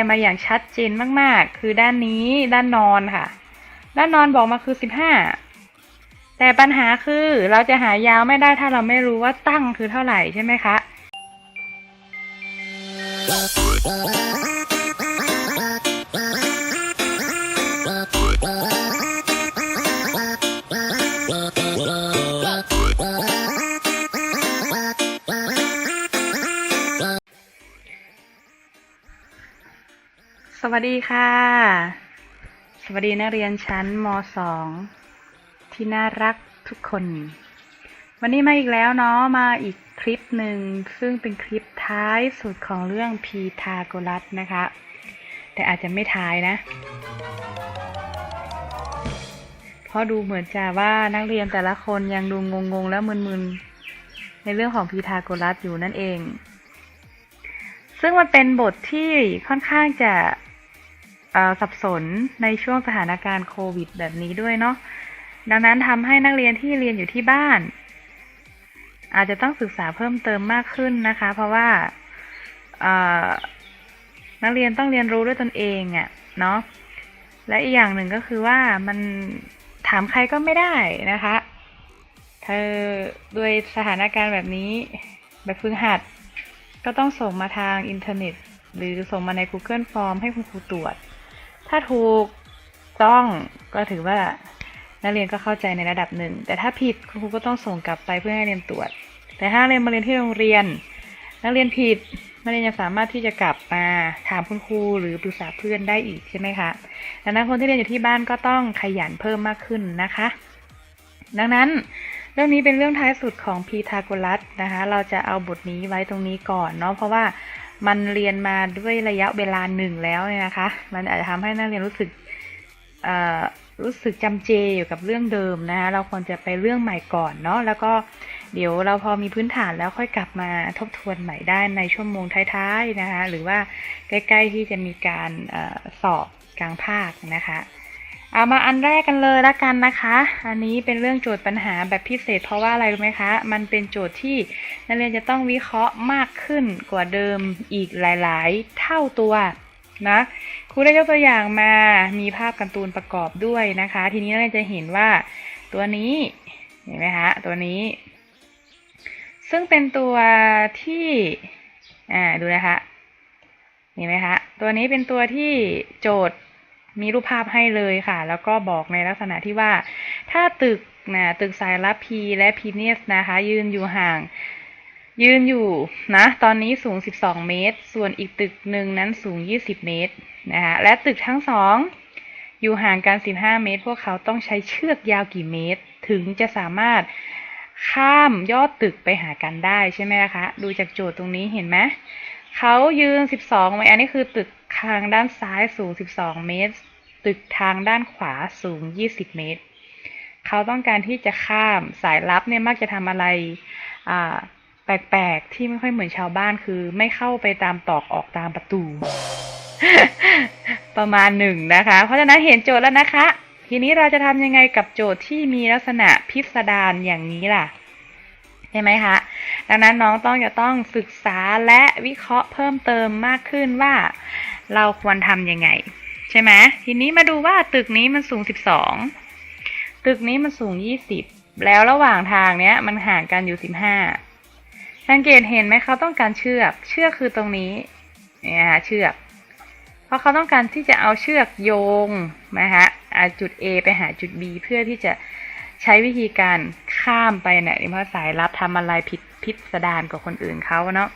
มาอย่างชัดเจนมากๆ คือด้านนี้ด้านนอนค่ะ ด้านนอนบอกมาคือสิบห้าแต่ปัญหาคือเราจะหายาวไม่ได้ถ้าเราไม่รู้ว่าตั้งคือเท่าไหร่ใช่ไหมคะส วัสดีค่ะ สวัสดีนักเรียนชั้นม .2 ที่น่ารักทุกคน วันนี้มาอีกแล้วเนาะมาอีกคลิปหนึ่งซึ่งเป็นคลิปท้ายสุดของเรื่องพีทาโกรัสนะคะ แต่อาจจะไม่ท้ายนะ เพราะดูเหมือนจะว่านักเรียนแต่ละคนยังดูงงๆ และมึนๆ ในเรื่องของพีทาโกรัสอยู่นั่นเองซึ่งมันเป็นบทที่ค่อนข้างจะ สับสนในช่วงสถานการณ์โควิด แบบนี้ด้วยเนาะดังนั้นทำให้นักเรียนที่เรียนอยู่ที่บ้าน อาจจะต้องศึกษาเพิ่มเติมมากขึ้นนะคะ เพราะว่านักเรียนต้องเรียนรู้ด้วยตนเองอะ่ะเนาะและอีกอย่างหนึ่งก็คือว่ามันถามใครก็ไม่ได้นะคะ เธอด้วยสถานการณ์แบบนี้แบบฝึกหัด ก็ต้องส่งมาทางอินเทอร์เน็ต หรือส่งมาใน Google Form ให้คุณครูตรวจ ถ้าถูกต้องก็ถือว่านักเรียนก็เข้าใจในระดับหนึ่ง แต่ถ้าผิดคุณครูก็ต้องส่งกลับไปเพื่อให้เรียนตรวจ แต่ถ้าเรียนมาเรียนที่โรงเรียน นักเรียนผิดนักเรียนยังสามารถที่จะกลับมาถามคุณครูหรือปรึกษาเพื่อนได้อีกใช่ไหมคะดังนั้นคนที่เรียนอยู่ที่บ้านก็ต้องขยันเพิ่มมากขึ้นนะคะ ดังนั้นเรื่องนี้เป็นเรื่องท้ายสุดของพีทาโกรัสนะคะ เราจะเอาบทนี้ไว้ตรงนี้ก่อนเนาะเพราะว่า มันเรียนมาด้วยระยะเวลาหนึ่งแล้วเนี่ยนะคะ มันอาจจะทำให้นักเรียนรู้สึกรู้สึกจำเจอยู่กับเรื่องเดิมนะคะเราควรจะไปเรื่องใหม่ก่อนเนาะแล้วก็เดี๋ยวเราพอมีพื้นฐานแล้วค่อยกลับมาทบทวนใหม่ได้ในชั่วโมงท้ายๆนะคะ หรือว่าใกล้ ๆที่จะมีการอสอบกลางภาคนะคะ เอามาอันแรกกันเลยละกันนะคะ อันนี้เป็นเรื่องโจทย์ปัญหาแบบพิเศษ เพราะว่าอะไรรู้ไหมคะ มันเป็นโจทย์ที่นักเรียนจะต้องวิเคราะห์มากขึ้นกว่าเดิมอีกหลาย ๆ เท่าตัวนะครูได้ยกตัวอย่างมา มีภาพการ์ตูนประกอบด้วยนะคะ ทีนี้นักเรียนจะเห็นว่าตัวนี้ เห็นไหมคะ ตัวนี้ ซึ่งเป็นตัวที่ อ่า ดูนะคะ เห็นไหมคะ ตัวนี้เป็นตัวที่โจทย์ มีรูปภาพให้เลยค่ะ แล้วก็บอกในลักษณะที่ว่า ถ้าตึกนะตึกสายลับ P และ p เนสนะคะ ยืนอยู่ห่าง ยืนอยู่นะ ตอนนี้สูง 12 เมตร ส่วนอีกตึกหนึ่งนั้นสูง 20 เมตรนะคะและตึกทั้งสองอยู่ห่างกัน 15 เมตร พวกเขาต้องใช้เชือกยาวกี่เมตร ถึงจะสามารถข้ามยอดตึกไปหากันได้ใช่ไหมคะ ดูจากโจทย์ตรงนี้เห็นไหมเขายืน 12ไว้อันนี้คือตึก ทางด้านซ้ายสูง 12 เมตร ตึกทางด้านขวาสูง 20 เมตร เขาต้องการที่จะข้ามสายลับเนี่ยมักจะทำอะไรแปลกๆ ที่ไม่ค่อยเหมือนชาวบ้านคือ ไม่เข้าไปตามตอกออกตามประตู ประมาณหนึ่งนะคะ เพราะฉะนั้นเห็นโจทย์แล้วนะคะ ทีนี้เราจะทำยังไงกับโจทย์ที่มีลักษณะพิสดารอย่างนี้ล่ะใช่ไหมคะ ดังนั้นน้องต้องจะต้องศึกษาและวิเคราะห์เพิ่มเติมมากขึ้นว่า เราควรทำยังไง ใช่ไหมทีนี้มาดูว่าตึกนี้มันสูง 12 ตึกนี้มันสูง 20 แล้วระหว่างทางเนี้ยมันห่างกันอยู่ 15 สังเกตเห็นไหมเขาต้องการเชือก เชือกคือตรงนี้เนี่ยค่ะเชือก เพราะเขาต้องการที่จะเอาเชือกโยงนะคะจุด A ไปหาจุด B เพื่อที่จะใช้วิธีการข้ามไปเนี่ยเพราะสายลับทำอะไรผิดพิสดารกว่าคนอื่นเขาเนาะ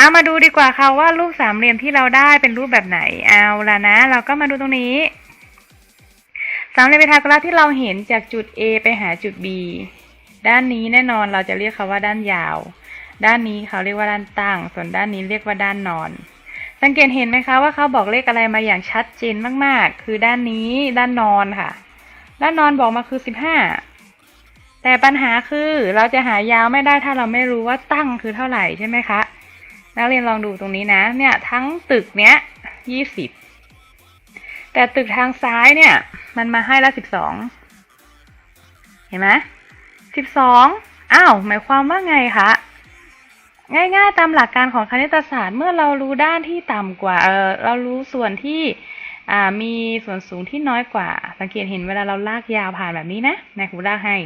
เอามาดูดีกว่าค่ะว่ารูปสามเหลี่ยมที่เราได้เป็นรูปแบบไหน เอาละนะ เราก็มาดูตรงนี้ สามเหลี่ยมพีทาโกรัสที่เราเห็นจากจุด A ไปหาจุด B ด้านนี้แน่นอนเราจะเรียกเขาว่าด้านยาว ด้านนี้เขาเรียกว่าด้านตั้ง ส่วนด้านนี้เรียกว่าด้านนอน สังเกตเห็นไหมคะว่าเขาบอกเลขอะไรมาอย่างชัดเจนมากๆ คือด้านนี้ด้านนอนค่ะ ด้านนอนบอกมาคือสิบห้าแต่ปัญหาคือเราจะหายาวไม่ได้ถ้าเราไม่รู้ว่าตั้งคือเท่าไหร่ใช่ไหมคะ นักเรียนลองดูตรงนี้นะ เนี่ยทั้งตึกเนี้ยยี่สิบแต่ตึกทางซ้ายเนี่ย มันมาให้ละสิบสองเห็นไหมสิบสองอ้าวหมายความว่าไงคะง่ายๆ ตามหลักการของคณิตศาสตร์เมื่อเรารู้ด้านที่ต่ำกว่าเออเรารู้ส่วนที่มีส่วนสูงที่น้อยกว่า สังเกตเห็นเวลาเราลากยาวผ่านแบบนี้นะนายครูลากให้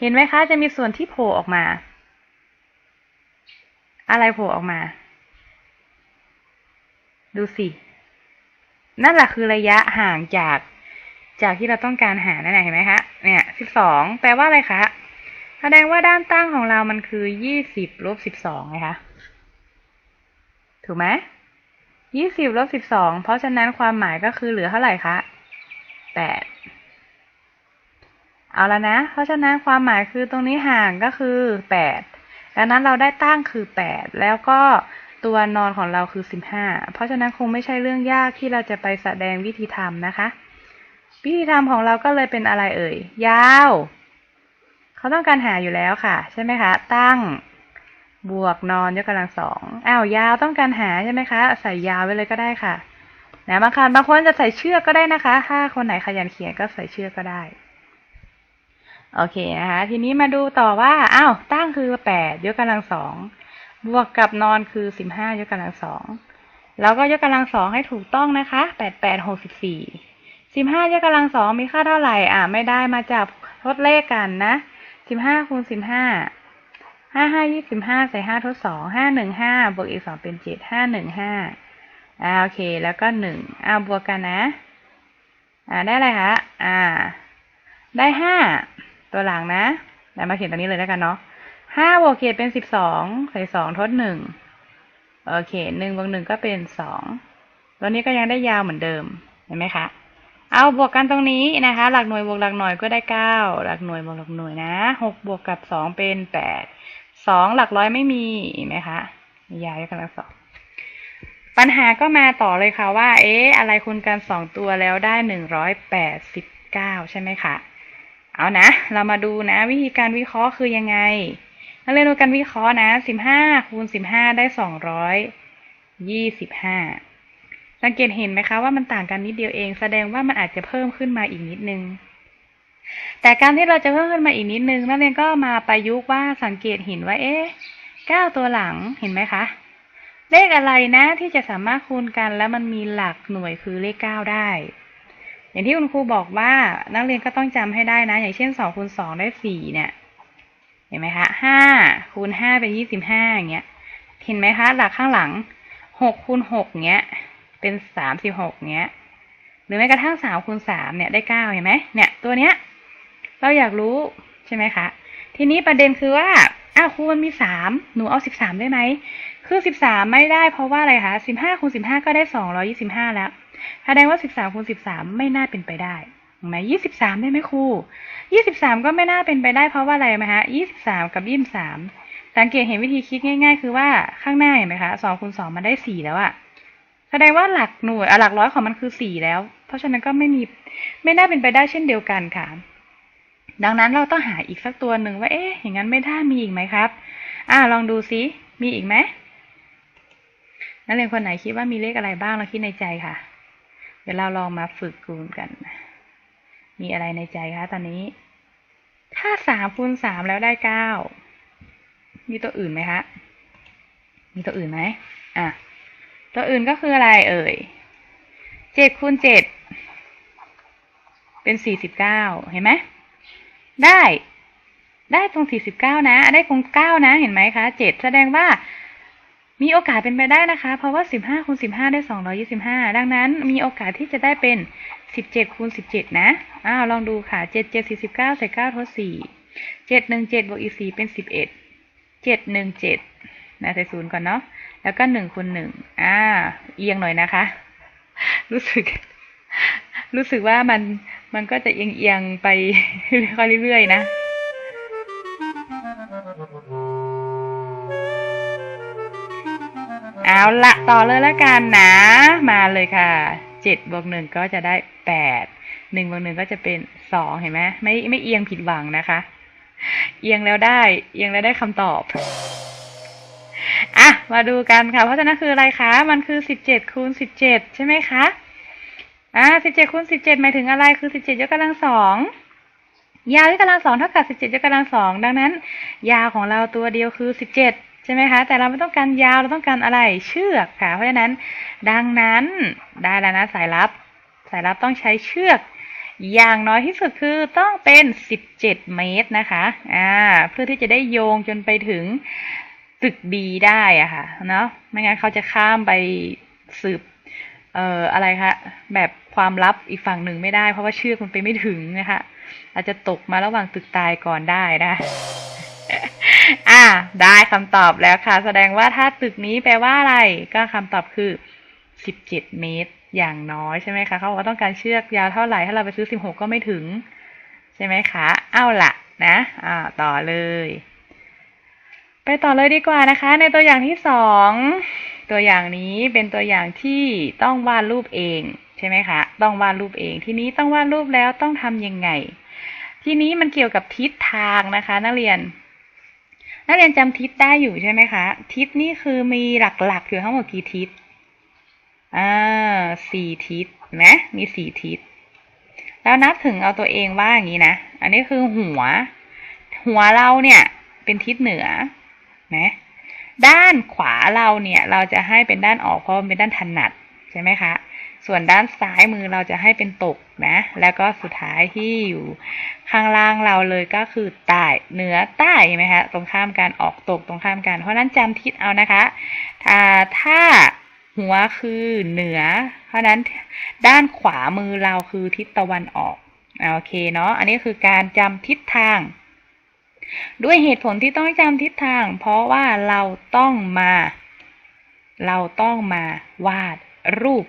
เห็นไหมคะจะมีส่วนที่โผล่ออกมา อะไรโผล่ออกมา ดูสิ นั่นแหละคือระยะห่างจากจากที่เราต้องการหานั่นแหละเห็นไหมคะเนี่ยสิบสองแปลว่าอะไรคะแสดงว่าด้านตั้งของเรามันคือยี่สิบลบสิบสองไงคะถูกไหมยี่สิบลบสิบสองเพราะฉะนั้นความหมายก็คือเหลือเท่าไหร่คะแปดเอาแล้วนะ เพราะฉะนั้นความหมายคือตรงนี้ห่างก็คือแปด ดังนั้นเราได้ตั้งคือแปดแล้วก็ตัวนอนของเราคือสิบห้าเพราะฉะนั้นคงไม่ใช่เรื่องยากที่เราจะไปแสดงวิธีทำนะคะ วิธีทำของเราก็เลยเป็นอะไรเอ่ย ยาว เขาต้องการหาอยู่แล้วค่ะ ใช่ไหมคะ ตั้งบวกนอนยกกำลังสองอ้าวยาวต้องการหาใช่ไหมคะ ใส่ยาวไว้เลยก็ได้ค่ะนะบางคนบางคนจะใส่เชือกก็ได้นะคะ ถ้าคนไหนขยันเขียนก็ใส่เชือกก็ได้ โอเคนะคะ ทีนี้มาดูต่อว่าอ้าวตั้งคือแปดยกกำลังสองบวกกับนอนคือสิบห้ายกกำลังสองแล้วก็ยกกำลังสองให้ถูกต้องนะคะแปดแปดหกสิบสี่สิบห้ายกกำลังสองมีค่าเท่าไหร่อ่าไม่ได้มาจากทดเลขกันนะสิบห้าคูณสิบห้าห้าห้ายี่สิบห้าใส่ห้าทดสองห้าหนึ่งห้าบวกอีกสองเป็นเจ็ดห้าหนึ่งห้าอ่าโอเคแล้วก็หนึ่งอ่าบวกกันนะ อ่าได้อะไรคะอ่า ได้ห้า ตัวหลังนะเดี๋ยวมาเขียนตรงนี้เลยแล้วกันเนาะห้าบวกเจ็ดเป็นสิบสองใส่สองทดหนึ่งโอเคหนึ่งบวกหนึ่งก็เป็นสองตัวนี้ก็ยังได้ยาวเหมือนเดิมเห็นไหมคะ เอาบวกกันตรงนี้นะคะ หลักหน่วยบวกหลักหน่วยก็ได้เก้าหลักหน่วยบวกหลักหน่วยนะหกบวกกับสองเป็นแปดสองหลักร้อยไม่มีเห็นไหมคะยาวยกกำลังสองปัญหาก็มาต่อเลยค่ะว่า เอ๊ะ อะไรคูณกันสองตัวแล้วได้หนึ่งร้อยแปดสิบเก้าใช่ไหมคะ เอานะ เรามาดูนะ วิธีการวิเคราะห์คือยังไงนักเรียนดูการวิเคราะห์นะสิบห้าคูณสิบห้าได้สองร้อยยี่สิบห้าสังเกตเห็นไหมคะว่ามันต่างกันนิดเดียวเอง แสดงว่ามันอาจจะเพิ่มขึ้นมาอีกนิดนึง แต่การที่เราจะเพิ่มขึ้นมาอีกนิดนึงนักเรียนก็มาประยุกต์ว่าสังเกตเห็นว่าเอ๊ะเก้าตัวหลังเห็นไหมคะเลขอะไรนะที่จะสามารถคูณกันแล้วมันมีหลักหน่วยคือเลขเก้าได้ อย่างที่คุณครูบอกว่านักเรียนก็ต้องจำให้ได้นะ อย่างเช่นสองคูณสองได้สี่เนี่ยเห็นไหมคะห้าคูณห้าเป็นยี่สิบห้าอย่างเงี้ยเห็นไหมคะ หลักข้างหลังหกคูณหกเงี้ย เป็นสามสิบหกเนี้ย หรือแม้กระทั่งสามคูณสามเนี่ยได้เก้าเห็นไหมเนี่ยตัวเนี้ย เราอยากรู้ใช่ไหมคะ ทีนี้ประเด็นคือว่าอ้าวครูมันมีสามหนูเอาสิบสามได้ไหม คือสิบสามไม่ได้เพราะว่าอะไรคะสิบห้าคูณสิบห้าก็ได้สองร้อยี่สิบห้าแล้ว แสดงว่าสิบสามคูณสิบสามไม่น่าเป็นไปได้ถูกไหมยี่สิบสามได้ไหมครูยี่สิบสามก็ไม่น่าเป็นไปได้เพราะว่าอะไรไหมคะยี่สิบสามกับยี่สิบสามสังเกตเห็นวิธีคิดง่าย ๆ คือว่าข้างหน้าเห็นไหมคะสองคูณสองมันได้สี่แล้วอะแสดงว่าหลักหน่วยอะหลักร้อยของมันคือสี่แล้ว เพราะฉะนั้นก็ไม่มีไม่น่าเป็นไปได้เช่นเดียวกันค่ะ ดังนั้นเราต้องหาอีกสักตัวหนึ่งว่าเอ๊ะอย่างนั้นไม่ได้มีอีกไหมครับ อ่าลองดูซิมีอีกไหมนักเรียนคนไหนคิดว่ามีเลขอะไรบ้างเราคิดในใจค่ะ ดี๋ยวเราลองมาฝึกคูณกัน มีอะไรในใจคะตอนนี้ ถ้าสามคูณสามแล้วได้เก้ามีตัวอื่นไหมคะ มีตัวอื่นไหมอะ ตัวอื่นก็คืออะไรเอ่ยเจ็ดคูณเจ็ดเป็นสี่สิบเก้าเห็นไหม ได้ ได้ตรงสี่สิบเก้านะ ได้ตรงเก้านะ เห็นไหมคะเจ็ดแสดงว่า มีโอกาสเป็นไปได้นะคะ เพราะว่าสิบห้าคูณสิบห้าได้สองร้อยี่สิบห้าดังนั้นมีโอกาสที่จะได้เป็นสิบเจ็ดคูณสิบเจ็ดนะ อ้าว ลองดูค่ะเจ็ดเจ็ดสี่สิบเก้าใส่เก้าทดสี่เจ็ดหนึ่งเจ็ดบวกอีกสี่เป็นสิบเอ็ดเจ็ดหนึ่งเจ็ดนะใส่ศูนย์ก่อนเนาะ แล้วก็หนึ่งคูณหนึ่งอ่า เอียงหน่อยนะคะ รู้สึก รู้สึกว่ามัน มันก็จะเอียงเอียงไปเรื่อยๆนะ เอาละต่อเลยแล้วกันนะ มาเลยค่ะเจ็ดบวกหนึ่งก็จะได้แปดหนึ่งบวกหนึ่งก็จะเป็นสองเห็นไหมไม่ไม่เอียงผิดหวังนะคะ เอียงแล้วได้ เอียงแล้วได้คำตอบอะมาดูกันค่ะ เพราะฉะนั้นคืออะไรคะ มันคือสิบเจ็ดคูณสิบเจ็ดใช่ไหมคะอ่าสิบเจ็ดคูณสิบเจ็ดหมายถึงอะไรคือสิบเจ็ดยกกำลังสองยาวยกกำลังสองเท่ากับสิบเจ็ดยกกำลังสองดังนั้น ยาวของเราตัวเดียวคือสิบเจ็ด ช่ไหมคะ แต่เราไม่ต้องการยาว เราต้องการอะไร เชือกค่ะ เพราะฉะนั้น ดังนั้น ได้แล้วนะสายลับ สายลับต้องใช้เชือก อย่างน้อยที่สุดคือต้องเป็น 17 เมตรนะคะ อ่า เพื่อที่จะได้โยงจนไปถึงตึกบีได้อะค่ะ เนาะไม่งั้นเขาจะข้ามไปสืบ เอ่อ อะไรคะ แบบความลับอีกฝั่งหนึ่งไม่ได้ เพราะว่าเชือกมันไปไม่ถึงนะคะ อาจจะตกมาระหว่างตึกตายก่อนได้นะ อ่า ได้คำตอบแล้วค่ะ แสดงว่าถ้าตึกนี้แปลว่าอะไร ก็คำตอบคือ17เมตร อย่างน้อยใช่ไหมคะ เขาบอกว่าต้องการเชือกยาวเท่าไหร่ ถ้าเราไปซื้อ16ก็ไม่ถึง ใช่ไหมคะ เอาละนะ อ่า ต่อเลย ไปต่อเลยดีกว่านะคะ ในตัวอย่างที่สอง ตัวอย่างนี้เป็นตัวอย่างที่ต้องวาดรูปเองใช่ไหมคะ ต้องวาดรูปเอง ทีนี้ต้องวาดรูปแล้วต้องทำยังไง ทีนี้มันเกี่ยวกับทิศทางนะคะ นักเรียน นักเรียนจำทิศได้อยู่ใช่ไหมคะ ทิศนี่คือมีหลักๆอยู่ทั้งหมดกี่ทิศอ่าสี่ทิศนะมีสี่ทิศ แล้วนับถึงเอาตัวเองว่าอย่างนี้นะ อันนี้คือหัว หัวเราเนี่ยเป็นทิศเหนือนะด้านขวาเราเนี่ย เราจะให้เป็นด้านออกเพราะมันเป็นด้านถนัดใช่ไหมคะ ส่วนด้านซ้ายมือเราจะให้เป็นตกนะ แล้วก็สุดท้ายที่อยู่ข้างล่างเราเลยก็คือใต้เหนือใต้ใช่ไหมคะตรงข้ามกันออกตกตรงข้ามกัน เพราะนั้นจำทิศเอานะคะอ่าถ้าหัวคือเหนือ เพราะนั้นด้านขวามือเราคือทิศตะวันออกอ่าโอเคเนาะอันนี้คือการจำทิศทาง ด้วยเหตุผลที่ต้องจำทิศทาง เพราะว่าเราต้องมา เราต้องมาวาดรูป